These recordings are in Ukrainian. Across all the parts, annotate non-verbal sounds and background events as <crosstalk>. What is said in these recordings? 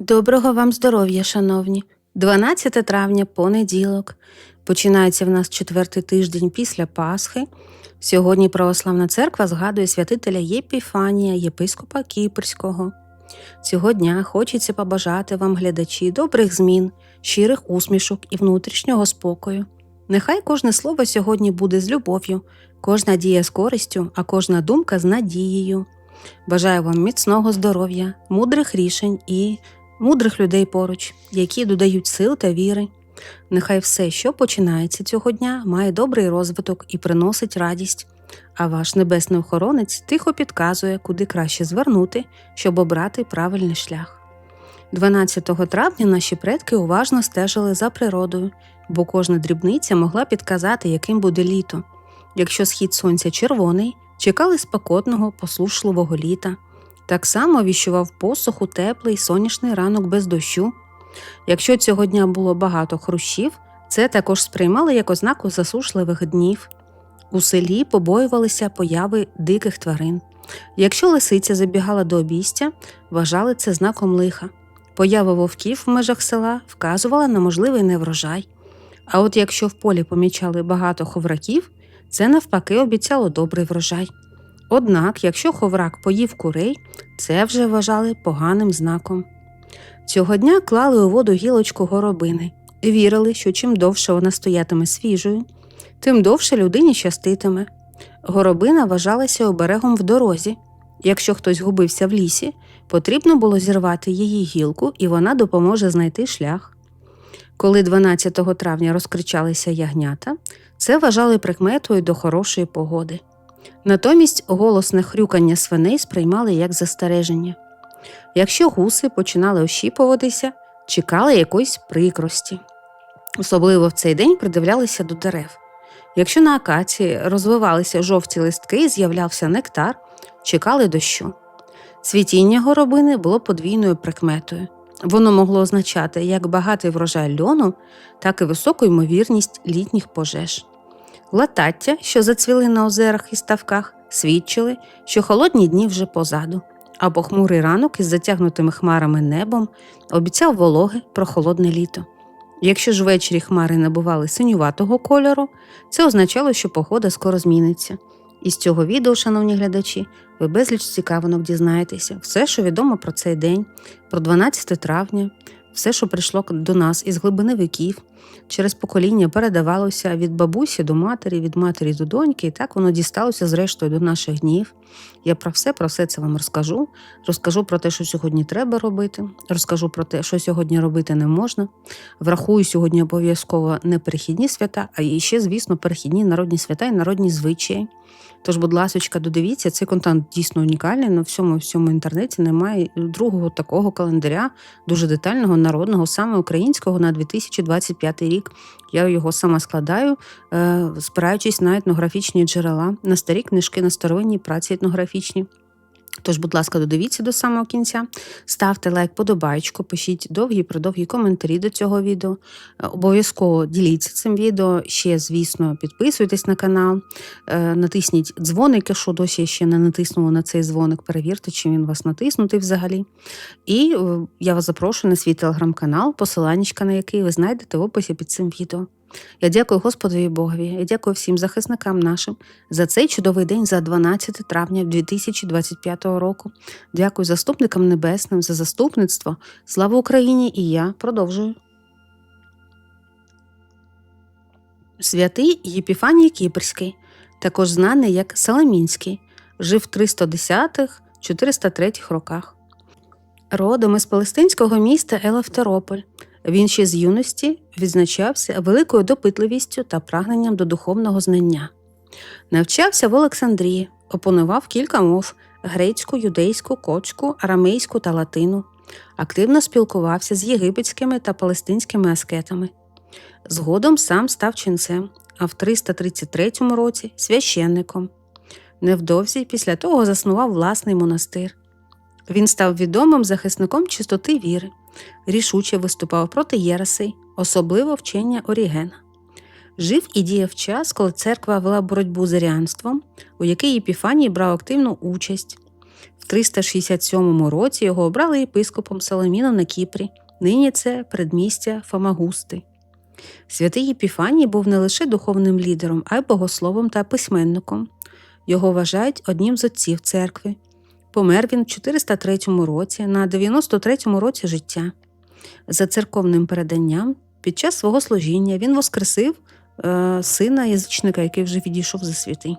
Доброго вам здоров'я, шановні! 12 травня, понеділок. Починається в нас четвертий тиждень після Пасхи. Сьогодні Православна церква згадує святителя Єпіфанія, єпископа Кіпрського. Цього дня хочеться побажати вам, глядачі, добрих змін, щирих усмішок і внутрішнього спокою. Нехай кожне слово сьогодні буде з любов'ю, кожна дія з користю, а кожна думка з надією. Бажаю вам міцного здоров'я, мудрих рішень і мудрих людей поруч, які додають сил та віри. Нехай все, що починається цього дня, має добрий розвиток і приносить радість, а ваш небесний охоронець тихо підказує, куди краще звернути, щоб обрати правильний шлях. 12 травня наші предки уважно стежили за природою, бо кожна дрібниця могла підказати, яким буде літо. Якщо схід сонця червоний, чекали спекотного, послушливого літа. Так само віщував посуху теплий сонячний ранок без дощу. Якщо цього дня було багато хрущів, це також сприймали як ознаку засушливих днів. У селі побоювалися появи диких тварин. Якщо лисиця забігала до обійстя, вважали це знаком лиха. Поява вовків в межах села вказувала на можливий неврожай. А от якщо в полі помічали багато ховраків, це навпаки обіцяло добрий врожай. Однак, якщо ховрак поїв курей, це вже вважали поганим знаком. Цього дня клали у воду гілочку горобини, вірили, що чим довше вона стоятиме свіжою, тим довше людині щаститиме. Горобина вважалася оберегом в дорозі. Якщо хтось губився в лісі, потрібно було зірвати її гілку, і вона допоможе знайти шлях. Коли 12 травня розкричалися ягнята, це вважали прикметою до хорошої погоди. Натомість голосне хрюкання свиней сприймали як застереження. Якщо гуси починали ощіпуватися, чекали якоїсь прикрості. Особливо в цей день придивлялися до дерев. Якщо на акації розвивалися жовті листки і з'являвся нектар, чекали дощу. Цвітіння горобини було подвійною прикметою. Воно могло означати як багатий врожай льону, так і високу ймовірність літніх пожеж. Латаття, що зацвіли на озерах і ставках, свідчили, що холодні дні вже позаду, а похмурий ранок із затягнутими хмарами небом обіцяв вологе прохолодне літо. Якщо ж ввечері хмари набували синюватого кольору, це означало, що погода скоро зміниться. Із цього відео, шановні глядачі, ви безліч цікавинок дізнаєтеся, все, що відомо про цей день, про 12 травня, все, що прийшло до нас із глибини віків, через покоління передавалося від бабусі до матері, від матері до доньки, і так воно дісталося зрештою до наших днів. Я про все, про все це вам розкажу. Розкажу про те, що сьогодні треба робити, розкажу про те, що сьогодні робити не можна. Врахую сьогодні обов'язково не перехідні свята, а і ще, звісно, перехідні народні свята і народні звичаї. Тож, будь ласка, додивіться, цей контент дійсно унікальний. На всьому всьому інтернеті немає другого такого календаря, дуже детального, народного, саме українського на 2025 рік. Я його сама складаю, е, спираючись на етнографічні джерела, на старі книжки, на старовинні праці етнографічні. Тож, будь ласка, додивіться до самого кінця, ставте лайк, подобайку, пишіть довгі продовгі коментарі до цього відео. Е, Обов'язково діліться цим відео. Ще, звісно, підписуйтесь на канал, е, натисніть дзвоник, якщо досі ще не натиснули на цей дзвоник, перевірте, чи він вас натиснутий взагалі. І е, я вас запрошую на свій телеграм-канал, посиланнячка на який ви знайдете в описі під цим відео. Я дякую Господові Богові, я дякую всім захисникам нашим за цей чудовий день, за 12 травня 2025 року. Дякую заступникам небесним за заступництво. Слава Україні! І я продовжую. Святий Єпіфаній Кіпрський, також знаний як Саламінський, жив в 310-403 роках. Родом із палестинського міста Елефтерополь. Він ще з юності відзначався великою допитливістю та прагненням до духовного знання. Навчався в Олександрії, опанував кілька мов грецьку, юдейську, коцьку, арамейську та латину. Активно спілкувався з єгипетськими та палестинськими аскетами. Згодом сам став ченцем, а в 333 році священником. Невдовзі після того заснував власний монастир. Він став відомим захисником чистоти віри, рішуче виступав проти єресей, особливо вчення Орігена. Жив і діяв час, коли церква вела боротьбу з аріанством, у якій Єпіфаній брав активну участь. В 367 році його обрали єпископом Соломіном на Кіпрі. Нині це предмістя Фомагусти. Святий Єпіфаній був не лише духовним лідером, а й богословом та письменником. Його вважають одним з отців церкви. Помер він в 403 році на 93 році життя. За церковним переданням, під час свого служіння він воскресив е, сина язичника, який вже відійшов за світи.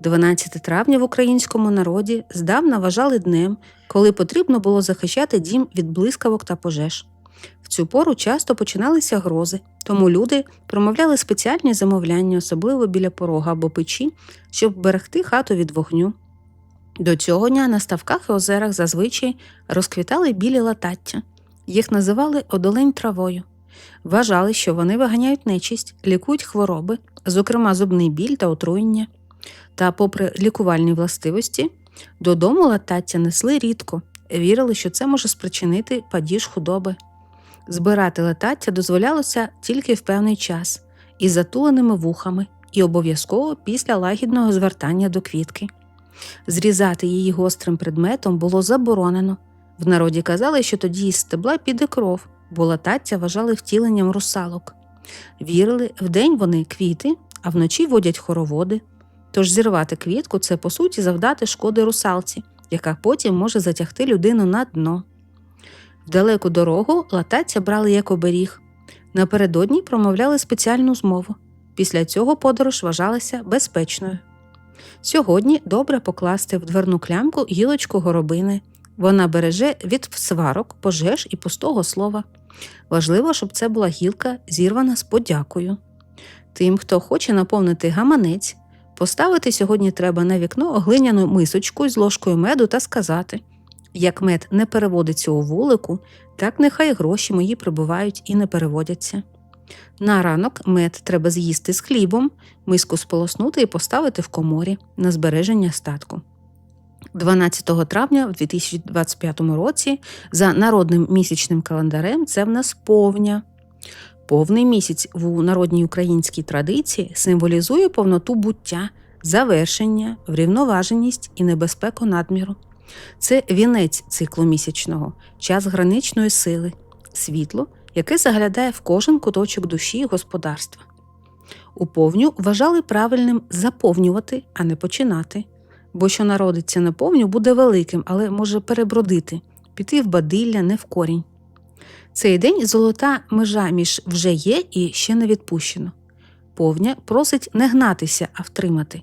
12 травня в українському народі здавна вважали днем, коли потрібно було захищати дім від блискавок та пожеж. В цю пору часто починалися грози, тому люди промовляли спеціальні замовляння, особливо біля порога або печі, щоб берегти хату від вогню. До цього дня на ставках і озерах зазвичай розквітали білі латаття. Їх називали одолень травою. Вважали, що вони виганяють нечисть, лікують хвороби, зокрема зубний біль та отруєння. Та, попри лікувальні властивості, додому латаття несли рідко, вірили, що це може спричинити падіж худоби. Збирати латаття дозволялося тільки в певний час, із затуленими вухами і обов'язково після лагідного звертання до квітки. Зрізати її гострим предметом було заборонено. В народі казали, що тоді із стебла піде кров, бо латаття вважали втіленням русалок. Вірили, вдень вони квіти, а вночі водять хороводи. Тож зірвати квітку це по суті завдати шкоди русалці, яка потім може затягти людину на дно. В далеку дорогу латаття брали як оберіг. Напередодні промовляли спеціальну змову. Після цього подорож вважалася безпечною. Сьогодні добре покласти в дверну клямку гілочку горобини. Вона береже від сварок, пожеж і пустого слова. Важливо, щоб це була гілка, зірвана з подякою. Тим, хто хоче наповнити гаманець, поставити сьогодні треба на вікно глиняну мисочку з ложкою меду та сказати як мед не переводиться у вулику, так нехай гроші мої прибувають і не переводяться. На ранок мед треба з'їсти з хлібом, миску сполоснути і поставити в коморі на збереження статку. 12 травня в 2025 році за народним місячним календарем це в нас повня. Повний місяць в народній українській традиції символізує повноту буття, завершення, врівноваженість і небезпеку надміру. Це вінець циклу місячного, час граничної сили, світло, яке заглядає в кожен куточок душі і господарства. У повню вважали правильним заповнювати, а не починати, бо що народиться на повню, буде великим, але може перебродити, піти в бадилля, не в корінь. Цей день золота межа між вже є і ще не відпущено. Повня просить не гнатися, а втримати,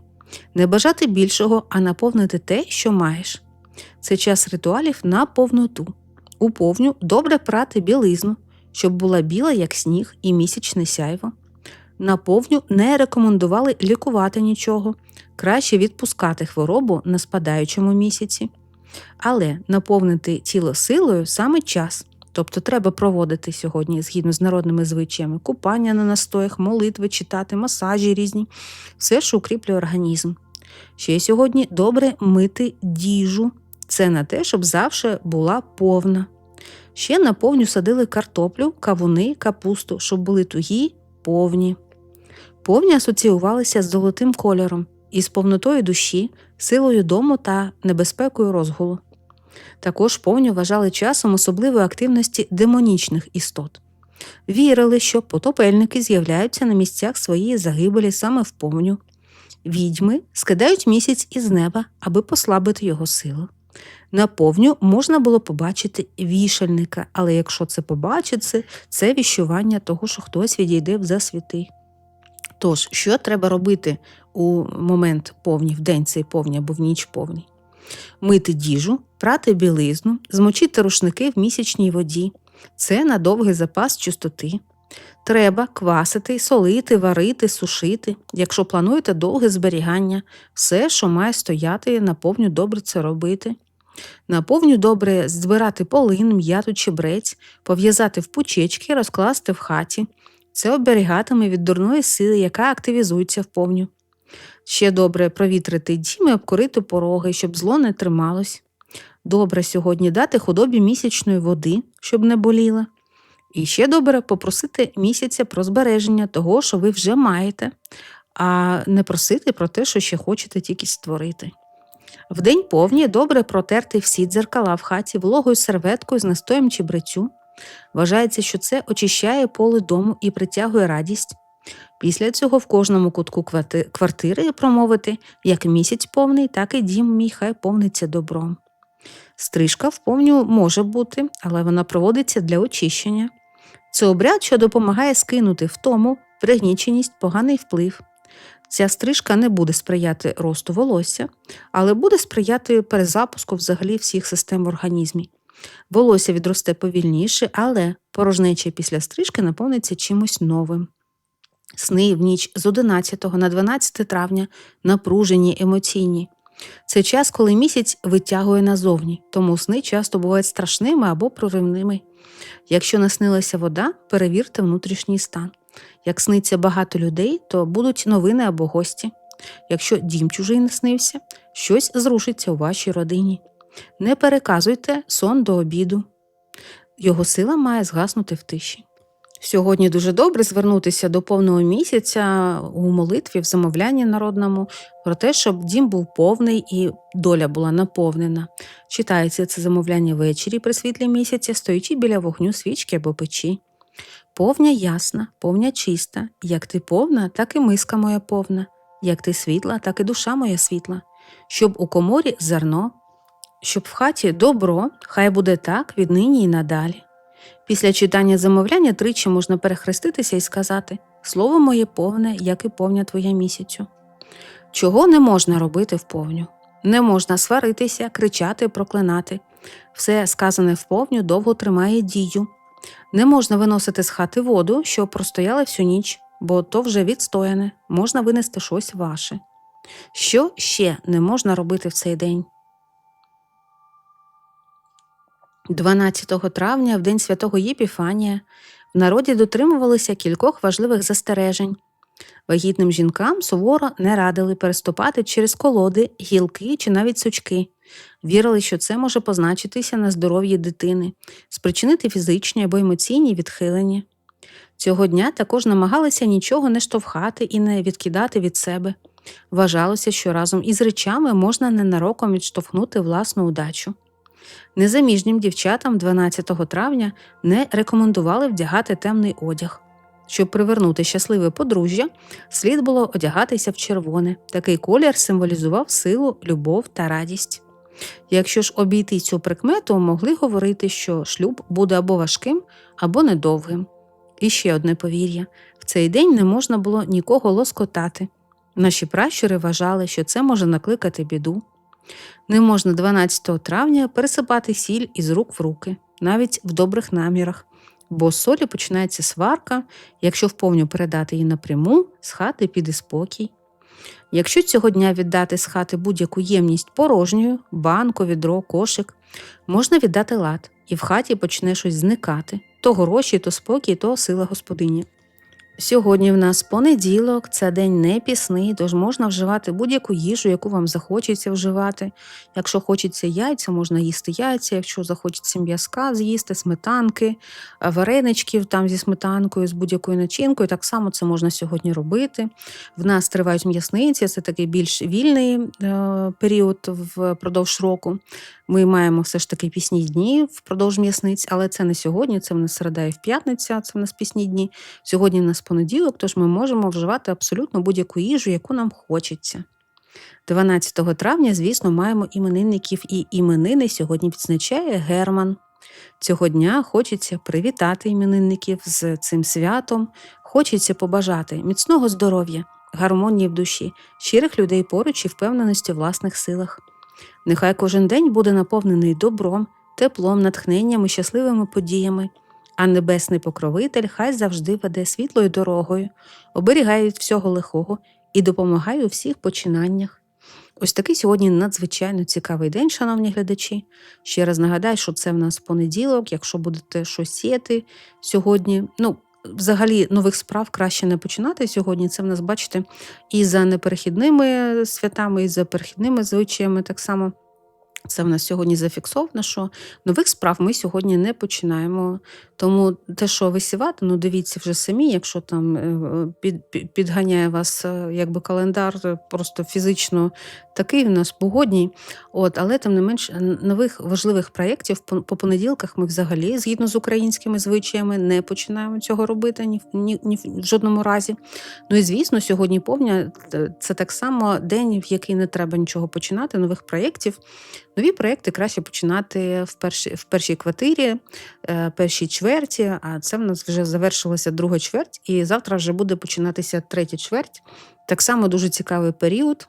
не бажати більшого, а наповнити те, що маєш. Це час ритуалів на повноту. У повню добре прати білизну, щоб була біла, як сніг, і місячне сяйво. На повню не рекомендували лікувати нічого, краще відпускати хворобу на спадаючому місяці. Але наповнити тіло силою саме час, тобто треба проводити сьогодні, згідно з народними звичаями, купання на настоях, молитви, читати, масажі різні, все, що укріплює організм. Ще сьогодні добре мити діжу, це на те, щоб завше була повна. Ще на повню садили картоплю, кавуни, капусту, щоб були тугі, повні. Повні асоціювалися з золотим кольором, із повнотою душі, силою дому та небезпекою розгулу. Також повню вважали часом особливої активності демонічних істот. Вірили, що потопельники з'являються на місцях своєї загибелі саме в повню. Відьми скидають місяць із неба, аби послабити його силу. На повню можна було побачити вішальника, але якщо це побачити, це віщування того, що хтось відійде в засвіти. Тож, що треба робити у момент повні, в день цей повні або в ніч повні? Мити діжу, прати білизну, змочити рушники в місячній воді. Це на довгий запас чистоти. Треба квасити, солити, варити, сушити, якщо плануєте довге зберігання, все, що має стояти, наповню добре це робити. Наповню добре збирати полин, м'яту чебрець, пов'язати в пучечки, розкласти в хаті. Це оберігатиме від дурної сили, яка активізується в повню. Ще добре провітрити дім і обкорити пороги, щоб зло не трималось. Добре сьогодні дати худобі місячної води, щоб не боліла. І ще добре попросити місяця про збереження того, що ви вже маєте, а не просити про те, що ще хочете тільки створити. В день повні добре протерти всі дзеркала в хаті вологою серветкою з настоєм чи брицю. Вважається, що це очищає поле дому і притягує радість. Після цього в кожному кутку квартири промовити як місяць повний, так і дім мій хай повниться добром. Стрижка в повню може бути, але вона проводиться для очищення. Це обряд, що допомагає скинути втому, пригніченість, поганий вплив. Ця стрижка не буде сприяти росту волосся, але буде сприяти перезапуску взагалі всіх систем в організмі. Волосся відросте повільніше, але порожнеча після стрижки наповниться чимось новим. Сни в ніч з 11 на 12 травня напружені, емоційні. Це час, коли місяць витягує назовні, тому сни часто бувають страшними або проривними. Якщо наснилася вода, перевірте внутрішній стан. Як сниться багато людей, то будуть новини або гості. Якщо дім чужий наснився, щось зрушиться у вашій родині. Не переказуйте сон до обіду. Його сила має згаснути в тиші. Сьогодні дуже добре звернутися до повного місяця у молитві, в замовлянні народному про те, щоб дім був повний і доля була наповнена. Читається це замовляння ввечері при світлі місяця, стоячи біля вогню свічки або печі. Повня ясна, повня чиста, як ти повна, так і миска моя повна, як ти світла, так і душа моя світла, щоб у коморі зерно, щоб в хаті добро, хай буде так віднині і надалі. Після читання замовляння тричі можна перехреститися і сказати Слово моє повне, як і повня твоя місяцю. Чого не можна робити в повню? Не можна сваритися, кричати, проклинати. Все сказане в повню довго тримає дію. Не можна виносити з хати воду, що простояла всю ніч, бо то вже відстояне, можна винести щось ваше. Що ще не можна робити в цей день? 12 травня, в день святого Єпіфанія, в народі дотримувалися кількох важливих застережень. Вагітним жінкам суворо не радили переступати через колоди, гілки чи навіть сучки. Вірили, що це може позначитися на здоров'ї дитини, спричинити фізичні або емоційні відхилення. Цього дня також намагалися нічого не штовхати і не відкидати від себе. Вважалося, що разом із речами можна ненароком відштовхнути власну удачу. Незаміжнім дівчатам 12 травня не рекомендували вдягати темний одяг. Щоб привернути щасливе подружжя, слід було одягатися в червоне. Такий колір символізував силу, любов та радість. Якщо ж обійти цю прикмету, могли говорити, що шлюб буде або важким, або недовгим. І ще одне повір'я: в цей день не можна було нікого лоскотати. Наші пращури вважали, що це може накликати біду. Не можна 12 травня пересипати сіль із рук в руки, навіть в добрих намірах, бо з солі починається сварка, якщо вповню передати її напряму, з хати піде спокій. Якщо цього дня віддати з хати будь-яку ємність порожньою, банку, відро, кошик, можна віддати лад, і в хаті почне щось зникати то гроші, то спокій, то сила господині. Сьогодні в нас понеділок, це день не пісний, тож можна вживати будь-яку їжу, яку вам захочеться вживати. Якщо хочеться яйця, можна їсти яйця, якщо захочеться м'язка, з'їсти сметанки, а вареничків там зі сметанкою, з будь-якою начинкою. Так само це можна сьогодні робити. В нас тривають м'ясниці, це такий більш вільний е, період впродовж року. Ми маємо все ж таки пісні дні впродовж м'ясниць, але це не сьогодні, це в нас середа і в п'ятниця, це в нас пісні дні. Сьогодні в нас понеділок, тож ми можемо вживати абсолютно будь-яку їжу, яку нам хочеться. 12 травня, звісно, маємо іменинників, і іменини сьогодні відзначає Герман. Цього дня хочеться привітати іменинників з цим святом, хочеться побажати міцного здоров'я, гармонії в душі, щирих людей поруч і впевненості в власних силах. Нехай кожен день буде наповнений добром, теплом, натхненням і щасливими подіями, а небесний покровитель хай завжди веде світлою дорогою, оберігає від всього лихого і допомагає у всіх починаннях. Ось такий сьогодні надзвичайно цікавий день, шановні глядачі. Ще раз нагадаю, що це в нас понеділок, якщо будете щось сіяти сьогодні. Ну, взагалі нових справ краще не починати сьогодні. Це в нас, бачите, і за неперехідними святами, і за перехідними звичаями так само. Це в нас сьогодні зафіксовано, що нових справ ми сьогодні не починаємо. Тому те, що висівати, ну дивіться вже самі, якщо там е, під, під- підганяє вас е, якби календар, е, просто фізично такий в нас погодній. От, але тим не менш, нових важливих проєктів по, по понеділках ми взагалі, згідно з українськими звичаями, не починаємо цього робити ні, ні, ні в жодному разі. Ну і звісно, сьогодні повня це так само день, в який не треба нічого починати, нових проєктів. Нові проекти краще починати в першій, в першій квартирі, е, першій чверті, а це в нас вже завершилася друга чверть, і завтра вже буде починатися третя чверть. Так само дуже цікавий період.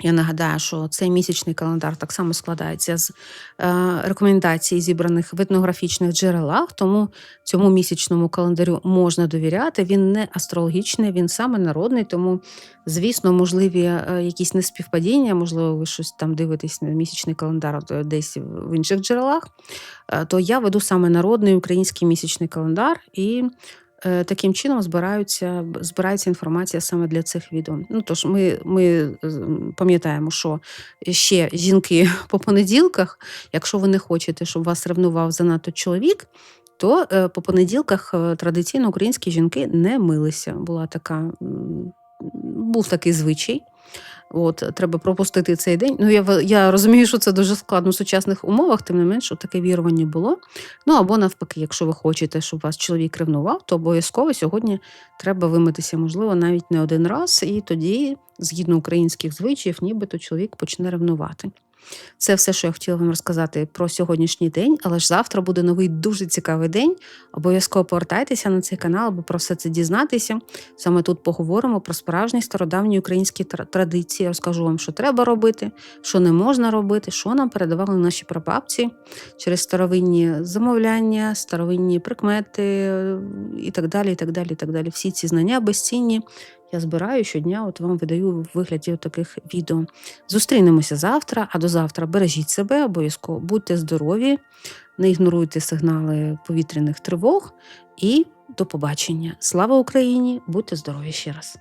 Я нагадаю, що цей місячний календар так само складається з е, рекомендацій, зібраних в етнографічних джерелах, тому цьому місячному календарю можна довіряти. Він не астрологічний, він саме народний, тому, звісно, можливі е, якісь неспівпадіння, можливо, ви щось там дивитесь на місячний календар е, десь в інших джерелах. То я веду саме народний український місячний календар і. Е, Таким чином збираються, збирається інформація саме для цих відео. Ну тож ми, ми е, пам'ятаємо, що ще жінки <laughs> по понеділках, якщо ви не хочете, щоб вас ревнував занадто чоловік, то е, по понеділках традиційно українські жінки не милися. Була така, був такий звичай. От, треба пропустити цей день. Ну, я, я розумію, що це дуже складно в сучасних умовах, тим не менш, таке вірування було. Ну або навпаки, якщо ви хочете, щоб вас чоловік ревнував, то обов'язково сьогодні треба вимитися, можливо, навіть не один раз, і тоді, згідно українських звичаїв, нібито чоловік почне ревнувати. Це все, що я хотіла вам розказати про сьогоднішній день, але ж завтра буде новий дуже цікавий день. Обов'язково повертайтеся на цей канал, аби про все це дізнатися. Саме тут поговоримо про справжні стародавні українські традиції. Розкажу вам, що треба робити, що не можна робити, що нам передавали наші прабабці через старовинні замовляння, старовинні прикмети е, і так далі. і так далі, і так далі. Всі ці знання безцінні. Я збираю щодня, от вам видаю в вигляді таких відео. Зустрінемося завтра, а до завтра бережіть себе обов'язково, будьте здорові, не ігноруйте сигнали повітряних тривог і до побачення. Слава Україні! Будьте здорові ще раз!